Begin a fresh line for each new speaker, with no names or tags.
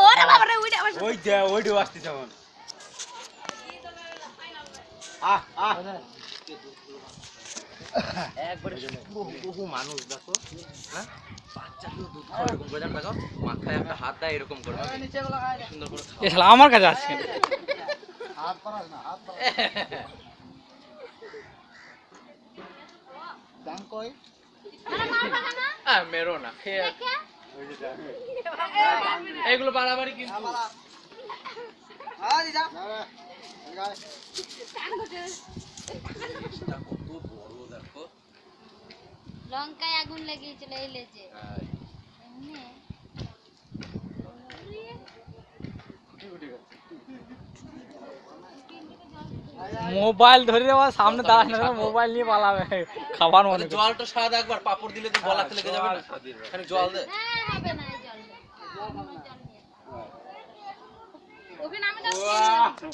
ওরে বাবা রে উইটা আমার
ওই যে ওইটা আসতেছে আমার আহ আহ। একবারে বহু বহু মানুষ দেখো। হ্যাঁ? বাচ্চাগুলো দুধ খাওয়া এরকম করে দেখো মাথায় একটা হাত দেয় এরকম করে সুন্দর করে খাওয়া।
এ শালা আমার কাছে আসছে।
আহ, মেরো না খেয়ে এগুলো বাড়াবাড়ি কিন্তু।
লঙ্কায় আগুন লাগিয়েছিল এই লেজে। এমনি
মোবাইল ধরে দেওয়া সামনে দাঁড়ানো না মোবাইল নিয়ে পালাবে। খাবার মনে
জলটা সাদ একবার পাপড় দিলে তো গলাতে লেগে যাবে না। খালি জল দে।
হ্যাঁ হবে